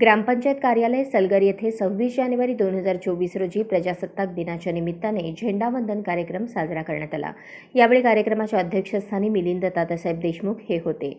ग्रामपंचायत कार्यालय सलगर येथे सव्वीस जानेवारी दोन हजार चोवीस रोजी प्रजासत्ताक दिनाच्या निमित्ताने झेंडावंदन कार्यक्रम साजरा करण्यात आला. यावेळी कार्यक्रमाच्या अध्यक्षस्थानी मिलिंद तातासाहेब देशमुख हे होते.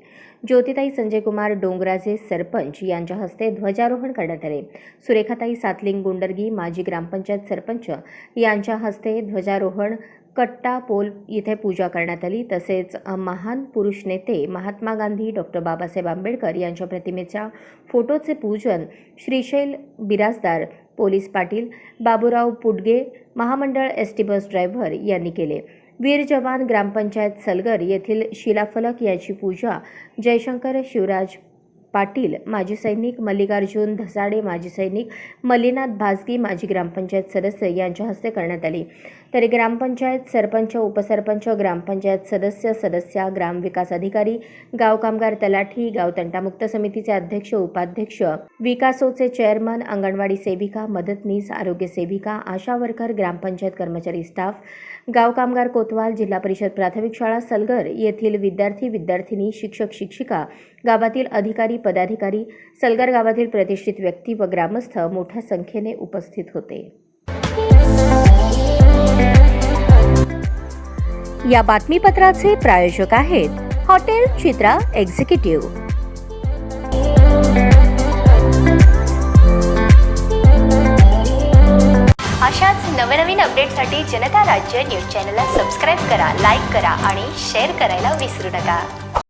ज्योतिताई संजय कुमार डोंगराचे सरपंच यांच्या हस्ते ध्वजारोहण करण्यात आले. सुरेखाताई सातलिंग गुंडरगी माजी ग्रामपंचायत सरपंच यांच्या हस्ते ध्वजारोहण कट्टा पोल इथे पूजा करण्यात आली. तसेच महान पुरुष नेते महात्मा गांधी डॉक्टर बाबासाहेब आंबेडकर यांच्या प्रतिमेच्या फोटोचे पूजन श्रीशैल बिराजदार पोलीस पाटील बाबूराव पुडगे महामंडळ एस टी बस ड्रायव्हर यांनी केले. वीर जवान ग्रामपंचायत सलगर येथील शिलाफलक याची पूजा जयशंकर शिवराज पाटील माजी सैनिक मल्लिकार्जुन धसाडे माजी सैनिक मल्लीनाथ भाजगी माजी ग्रामपंचायत सदस्य यांच्या हस्ते करण्यात आली. तरी ग्रामपंचायत सरपंच उपसरपंच ग्रामपंचायत सदस्य सदस्या ग्रामविकास अधिकारी गाव कामगार तलाठी गाव तंटामुक्त समितीचे अध्यक्ष उपाध्यक्ष विकासोचे चेअरमन अंगणवाडी सेविका मदतनीस आरोग्य सेविका आशा वर्कर ग्रामपंचायत कर्मचारी स्टाफ गाव कामगार कोतवाल जिल्हा परिषद प्राथमिक शाळा सलगर येथील विद्यार्थी विद्यार्थिनी शिक्षक शिक्षिका गावातील अधिकारी पदाधिकारी सलगर गावातील प्रतिष्ठित व्यक्ती व ग्रामस्थ मोठ्या संख्येने उपस्थित होते. या बातमीपत्राचे प्रायोजक आहेत हॉटेल चित्रा एक्झिक्युटिव्ह. अशाच नवनवीन अपडेटसाठी जनता राज्य न्यूज चॅनलला सबस्क्राईब करा लाईक करा आणि शेअर करायला विसरू नका.